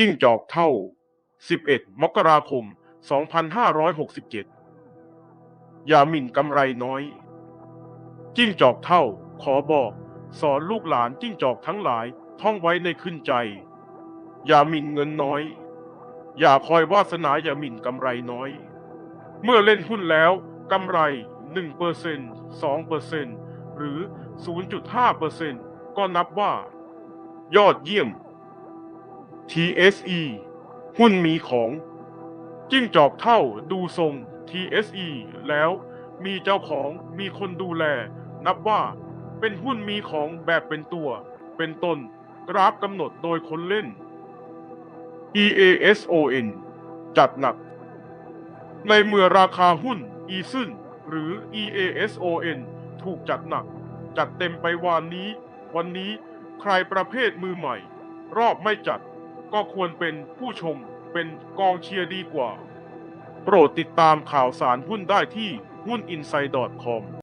จิ้งจอกเท่า 11 มกราคม 2567 อย่าหมิ่นกำไรน้อย จิ้งจอกเท่า ขอบอก สอนลูกหลานจิ้งจอกทั้งหลายท่องไว้ในขึ้นใจ อย่าหมิ่นเงินน้อย อย่าคอยวาสนาอย่าหมิ่นกำไรน้อย เมื่อเล่นหุ้นแล้วกำไร1% 2%หรือ 0.5%ก็นับว่า ยอดเยี่ยม TSE หุ้นมีของจิ้งจอกเท่าดูทรง TSE แล้วมีเจ้าของมีคนดูแล นับว่าเป็นหุ้นมีของแบบเป็นตัว เป็นตนกราฟกำหนดโดยคนเล่น EASON จัดหนัก ในเมื่อราคาหุ้น e s ึนหรือ EASON ถูกจัดหนัก จัดเต็มไปวานนี้ วันนี้ใครประเภทมือใหม่ รอบไม่จัด ก็ควรเป็นผู้ชมเป็นกองเชียร์ดีกว่า โปรดติดตามข่าวสารหุ้นได้ที่หุ้น i n s i d e c o m